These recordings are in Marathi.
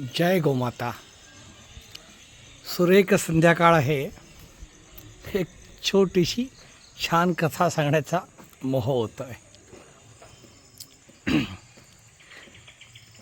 जय गोमाता. सुरेख संध्याकाळ आहे. एक छोटीशी छान कथा सांगण्याचा मोह होतो आहे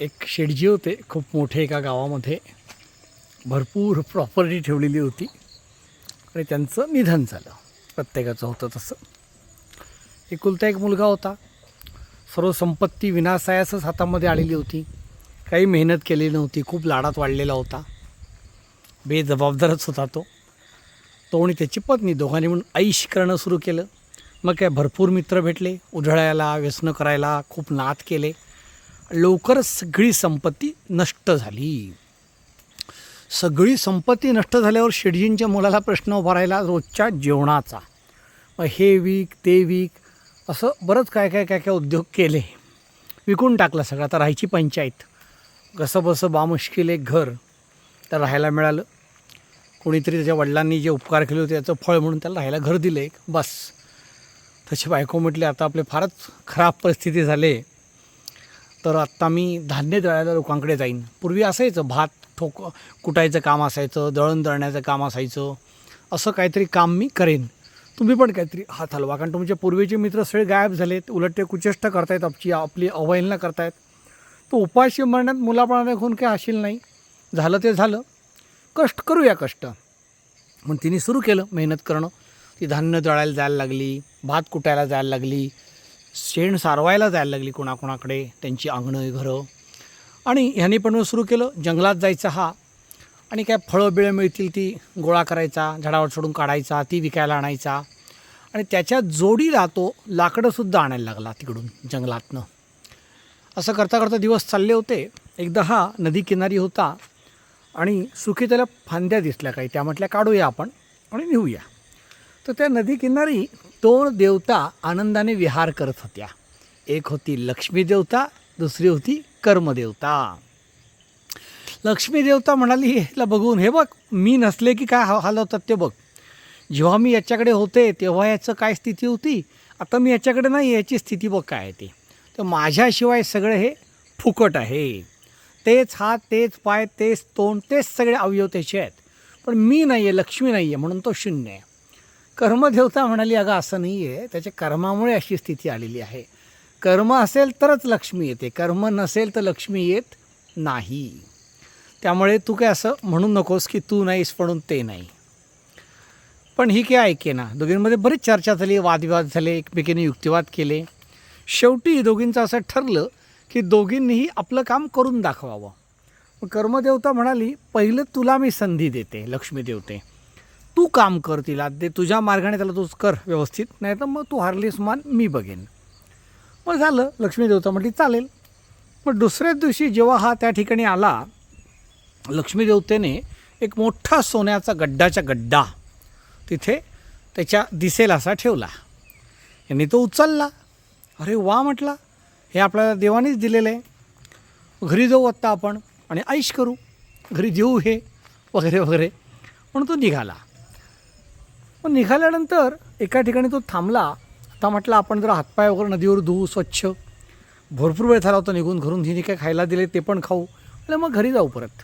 एक शेडजी होते खूप मोठे एका गावामध्ये. भरपूर प्रॉपर्टी ठेवलेली होती. आणि त्यांचं निधन झालं. प्रत्येकाचं होतं तसं. एकुलता एक मुलगा होता. सर्व संपत्ती विनासायासच हातामध्ये आलेली होती. काही मेहनत केलेली नव्हती. खूप लाडात वाढलेला होता. बेजबाबदारच होता तो. तो आणि त्याची पत्नी दोघांनी म्हणून ऐश करणं सुरू केलं. मग काय भरपूर मित्र भेटले. उधळायला व्यसनं करायला खूप नाद केले. लवकरच सगळी संपत्ती नष्ट झाली. सगळी संपत्ती नष्ट झाल्यावर शेडजींच्या मुलाला प्रश्न उभा राहिला रोजच्या जेवणाचा. मग हे विक ते वीक असं बरंच काय काय काय काय उद्योग केले. विकून टाकलं सगळं. आता राहायची पंचायत. कसंबसं बामुश्किल मुश्किल एक घर त्या राहायला मिळालं. कोणीतरी त्याच्या वडिलांनी जे उपकार केले होते त्याचं फळ म्हणून त्याला राहायला घर दिलं एक. बस. तसे बायको म्हटली आता आपले फारच खराब परिस्थिती झाले. तर आत्ता मी धान्य दळायला लोकांकडे जाईन. पूर्वी असायचं भात ठोक कुटायचं काम असायचं दळण दळण्याचं काम असायचं. असं काहीतरी काम मी करेन. तुम्ही पण काहीतरी हात हलवा. कारण तुमचे पूर्वीचे मित्र सगळे गायब झालेत. उलट ते कुचेष्टा करतायत आपची आपली अवहेलना करतायत. उपाशी मरण्यात मुलापणाने खून काही हाशील नाही. झालं ते झालं. कष्ट करूया कष्ट. मग तिने सुरू केलं मेहनत करणं. ती धान्य दळायला जायला लागली भात कुटायला जायला लागली शेण सारवायला जायला लागली कोणाकोणाकडे त्यांची अंगणं घरं. आणि ह्याने पण सुरू केलं जंगलात जायचं हा. आणि काय फळं बिळं मिळतील ती गोळा करायचा झाडावर सोडून काढायचा ती विकायला आणायचा. आणि त्याच्या जोडीला तो लाकडंसुद्धा आणायला लागला तिकडून जंगलातनं. असं करता करता दिवस चालले होते. एकदा हा नदीकिनारी होता आणि सुखी त्याला फांद्या दिसल्या काही. त्या म्हटल्या काढूया आपण आणि नेऊया. तर त्या नदीकिनारी दोन देवता आनंदाने विहार करत होत्या. एक होती लक्ष्मी देवता दुसरी होती कर्मदेवता. लक्ष्मी देवता म्हणाली ह्याला बघून हे बघ मी नसले की काय हाल होतात ते बघ. जेव्हा मी याच्याकडे होते तेव्हा याचं काय स्थिती होती? आता मी याच्याकडे नाही याची स्थिती बघ काय आहे ती. तर माझ्याशिवाय सगळं हे फुकट आहे. तेच हात तेच पाय तेच तोंड तेच सगळे अवयव त्याचे आहेत. पण मी नाही आहे लक्ष्मी नाही आहे म्हणून तो शून्य आहे. कर्मदेवता म्हणाली अगं असं नाही आहे त्याच्या कर्मामुळे अशी स्थिती आलेली आहे. कर्म असेल तरच लक्ष्मी येते. कर्म नसेल तर लक्ष्मी येत नाही. त्यामुळे तू काय असं म्हणू नकोस की तू नाहीस म्हणून ते नाही. पण ही काय ऐके ना दोघींमध्ये बरीच चर्चा झाली वादविवाद झाले एकमेकीने युक्तिवाद केले. शेवटी दोघींचं असं ठरलं की दोघींनीही आपलं काम करून दाखवावं. मग कर्मदेवता म्हणाली पहिलं तुला मी संधी देते लक्ष्मी देवते. तू काम कर तिला ते तुझ्या मार्गाने त्याला तूच कर व्यवस्थित नाही तर मग तू हारलीस मान मी बघेन. मग झालं लक्ष्मी देवता म्हटली चालेल. मग दुसऱ्याच दिवशी जेव्हा हा त्या ठिकाणी आला लक्ष्मी देवतेने एक मोठा सोन्याचा गड्डाचा गड्डा तिथे त्याच्या दिसेल असा ठेवला. यांनी तो उचलला. अरे वा म्हटला. हे आपल्याला देवानेच दिलेलं आहे. घरी जाऊ आत्ता आपण आणि ऐश करू. घरी देऊ हे वगैरे वगैरे. म्हणून तो निघाला. पण निघाल्यानंतर एका ठिकाणी तो थांबला. आता म्हटलं आपण जर हातपाय वगैरे नदीवर धुवू स्वच्छ. भरपूर वेळ झाला होता निघून. घरून हिने काय खायला दिले ते पण खाऊ. आणि मग घरी जाऊ परत.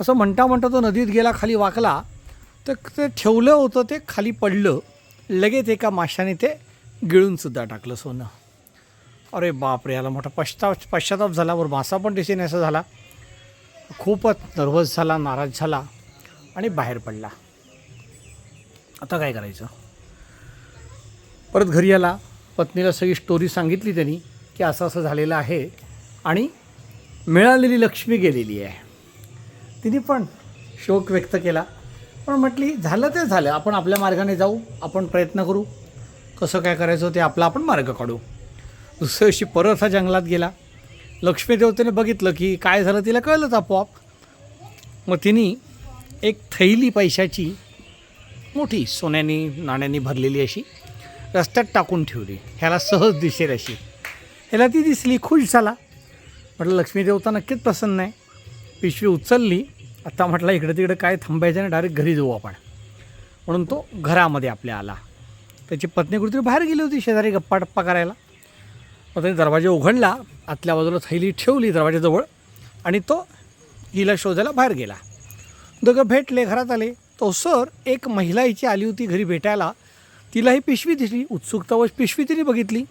असं म्हणता म्हणता तो नदीत गेला खाली वाकला. तर ते ठेवलं होतं ते खाली पडलं. लगेच एका माशाने ते गिळूनसुद्धा टाकलं सोनं. अरे बापरे याला मोठा पश्चाताप पश्चाताप झाला. वर मासा पण दिसेने असं झाला. खूपच नर्वस झाला नाराज झाला आणि बाहेर पडला. आता काय करायचं? परत घरी आला. पत्नीला सगळी स्टोरी सांगितली त्यांनी की असं असं झालेलं आहे आणि मिळालेली लक्ष्मी गेलेली आहे. तिने पण शोक व्यक्त केला. पण म्हटली झालं ते झालं. आपण आपल्या मार्गाने जाऊ. आपण प्रयत्न करू. कसं काय करायचं ते आपला आपण मार्ग काढू. दुसऱ्या दिवशी परत हा जंगलात गेला. लक्ष्मी देवतेने बघितलं की काय झालं तिला कळलंच आपोआप. मग तिने एक थैली पैशाची मोठी सोन्यानी नाण्यांनी भरलेली अशी रस्त्यात टाकून ठेवली. ह्याला सहज दिसेल अशी. ह्याला ती दिसली खुश झाला म्हटलं लक्ष्मी देवता नक्कीच प्रसन्न आहे. पिशवी उचलली. आता म्हटलं इकडं तिकडं काय थांबायचं आणि डायरेक्ट घरी जाऊ आपण. म्हणून तो घरामध्ये आपल्या आला. त्याची पत्नी कुठेतरी बाहेर गेली होती शेजारी गप्पा टप्पा करायला. मग त्याने दरवाजा उघडला आतल्या बाजूला थैली ठेवली दरवाजाजवळ आणि तो हिला शोधायला बाहेर गेला. दोघं भेटले घरात आले. तो सर एक महिला हिची आली होती घरी भेटायला. तिला ही पिशवी दिसली उत्सुकतावश पिशवी तिने बघितली.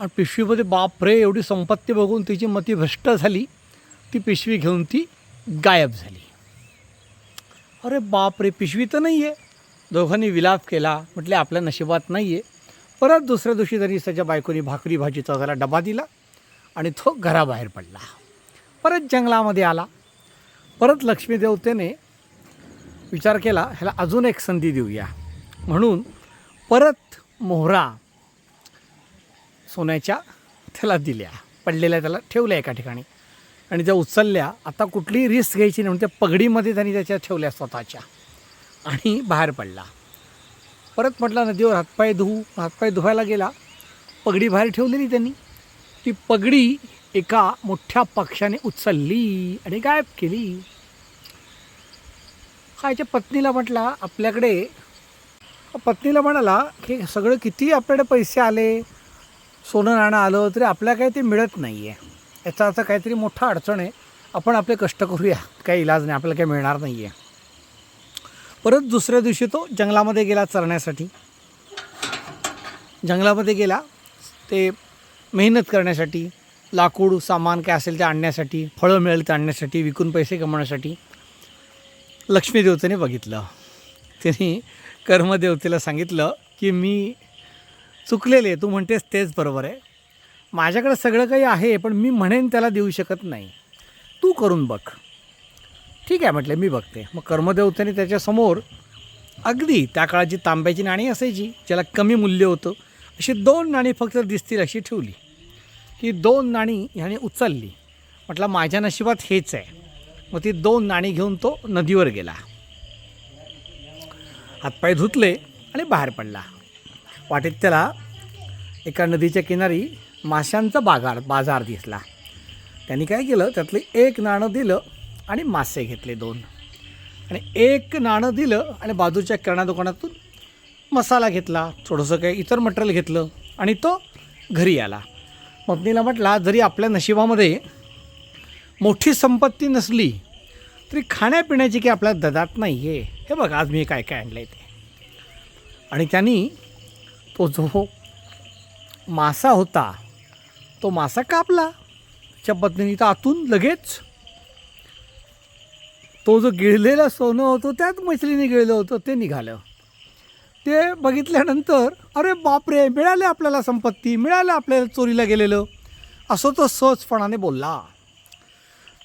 आणि पिशवीमध्ये बापरे एवढी संपत्ती बघून तिची मती भ्रष्ट झाली. ती पिशवी घेऊन ती गायब झाली. अरे बापरे पिशवी तर नाही आहे दोघांनी विलाप केला म्हटले आपल्या नशिबात नाही आहे परत दुसऱ्या दिवशी तरी त्याच्या बायकोनी भाकरी भाजीचा त्याला डबा दिला आणि तो घराबाहेर पडला. परत जंगलामध्ये आला. परत लक्ष्मी देवतेने विचार केला ह्याला अजून एक संधी देऊया. म्हणून परत मोहरा सोन्याच्या त्याला दिल्या पडलेल्या त्याला ठेवल्या एका ठिकाणी. आणि त्या उचलल्या आता कुठलीही रिस्क घ्यायची नाही म्हणून त्या पगडीमध्ये त्यांनी त्याच्या ठेवल्या स्वतःच्या. आणि बाहेर पडला. परत म्हटला नदीवर हातपाय धुवू हातपाय धुवायला गेला. पगडी बाहेर ठेवलेली त्यांनी. ती पगडी एका मोठ्या पक्षाने उचलली आणि गायब केली. हा पत्नीला म्हटला आपल्याकडे पत्नीला म्हणाला की सगळं किती आपल्याकडे पैसे आले? सोनं नाणं आलं तरी आपल्या काही ते मिळत नाही आहे याचा अर्थ काहीतरी मोठा अडचण आहे. आपण आपले कष्ट करूया. काही इलाज नाही आपल्याला काही मिळणार नाही आहे परत दुसऱ्या दिवशी तो जंगलामध्ये गेला चरण्यासाठी. जंगलामध्ये गेला ते मेहनत करण्यासाठी लाकूड सामान काय असेल ते आणण्यासाठी फळं मिळेल ते आणण्यासाठी विकून पैसे कमवण्यासाठी लक्ष्मी देवतेने बघितलं. त्यांनी कर्मदेवतेला सांगितलं की मी चुकलेले तू म्हणतेस तेच बरोबर आहे. माझ्याकडे सगळं काही आहे पण मी म्हणेन त्याला देऊ शकत नाही. तू करून बघ. ठीक आहे म्हटलं मी बघते. मग कर्मदेवतेने त्याच्यासमोर अगदी त्या काळाची तांब्याची नाणी असायची ज्याला कमी मूल्य होतं अशी दोन नाणी फक्त दिसतील अशी ठेवली. ही दोन नाणी ह्याने उचलली. म्हटलं माझ्या नशिबात हेच आहे. मग ती दोन नाणी घेऊन तो नदीवर गेला. हातपाय धुतले आणि बाहेर पडला. वाटेत त्याला एका नदीच्या किनारी माशांचा बाजार बाजार दिसला. त्यांनी काय केलं? त्यातलं एक नाणं दिलं आणि मासे घेतले दोन. आणि एक नाणं दिलं आणि बाजूच्या किराणा दुकानातून मसाला घेतला थोडंसं काही इतर मटेरियल घेतलं आणि तो घरी आला. पत्नीला म्हटला जरी आपल्या नशिबामध्ये मोठी संपत्ती नसली तरी खाण्यापिण्याची काही आपल्या ददात नाही आहे हे बघ आज मी काय काय आणलं आहे ते. आणि त्यांनी तो जो मासा होता तो मासा कापला. त्याच्या पत्नीने तर आतून लगेच तो जो गिळलेला सोनं होतं त्यात मैत्रिणी गिळलं होतं ते निघालं. ते बघितल्यानंतर अरे बापरे मिळाले आपल्याला संपत्ती मिळालं आपल्याला चोरीला गेलेलं. असं तो सहजपणाने बोलला.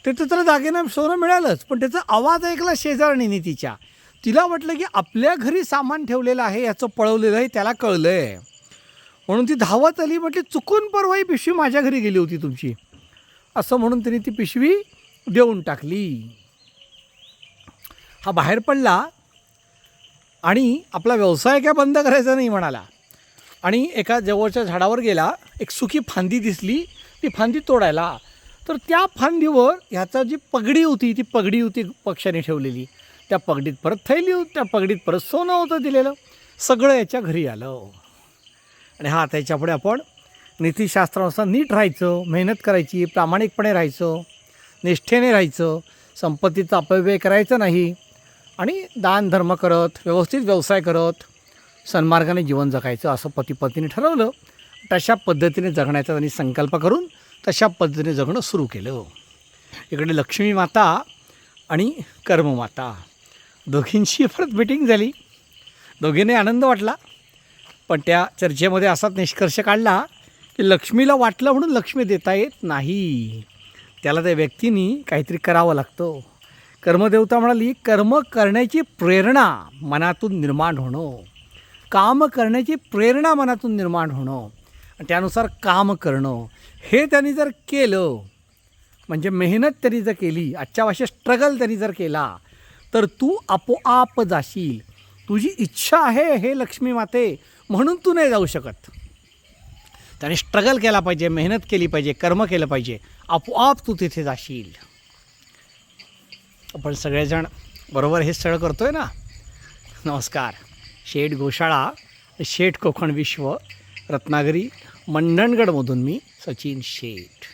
ते तर त्याला दागिना सोनं मिळालंच पण त्याचा आवाज ऐकला शेजारणीने तिच्या. तिला वाटलं की आपल्या घरी सामान ठेवलेलं आहे याचं पळवलेलं आहे त्याला कळलं आहे म्हणून ती धावत आली म्हटली चुकून परवा ही पिशवी माझ्या घरी गेली होती तुमची. असं म्हणून तिने ती पिशवी देऊन टाकली. हा बाहेर पडला आणि आपला व्यवसाय काय बंद करायचा नाही म्हणाला. आणि एका जवळच्या झाडावर गेला एक सुखी फांदी दिसली ती फांदी तोडायला. तर त्या फांदीवर ह्याचा जी पगडी होती ती पगडी होती पक्षाने ठेवलेली. त्या पगडीत परत थैली होती त्या पगडीत परत सोनं होतं दिलेलं. सगळं याच्या घरी आलं. आणि हा त्याच्यापुढे आपण नीतीशास्त्रानुसार नीट राहायचं मेहनत करायची प्रामाणिकपणे राहायचं निष्ठेने राहायचं संपत्तीचा अपव्यय करायचं नाही. आणि दान धर्म करत व्यवस्थित व्यवसाय करत सन्मार्गाने जीवन जगायचं असं पती पत्नीने ठरवलं. तशा पद्धतीने जगण्याचा त्यांनी संकल्प करून तशा पद्धतीने जगणं सुरू केलं. इकडे लक्ष्मी माता आणि कर्ममाता दोघींशी परत मिटिंग झाली. दोघींनी आनंद वाटला. पण त्या चर्चेमध्ये असाच निष्कर्ष काढला की लक्ष्मीला वाटलं म्हणून लक्ष्मी देता येत नाही. त्याला त्या व्यक्तीने काहीतरी करावं लागतं. कर्मदेवता म्हणाली कर्म करण्याची प्रेरणा मनातून निर्माण होणं. काम करण्याची प्रेरणा मनातून निर्माण होणं. आणि त्यानुसार काम करणं. हे त्यांनी जर केलं म्हणजे मेहनत त्यांनी जर केली आजच्या भाषेत स्ट्रगल त्यांनी जर केला तर तू आपोआप जाशील. तुझी इच्छा आहे हे लक्ष्मी माते म्हणून तू नाही जाऊ शकत. त्याने स्ट्रगल केला पाहिजे मेहनत केली पाहिजे कर्म केलं पाहिजे. आपोआप तू तिथे जाशील. आपण सगळेजण बरोबर हे सगळं आहे ना? नमस्कार. शेठ गोशाळा शेठ कोकण विश्व रत्नागिरी मंडणगडमधून मी सचिन शेठ.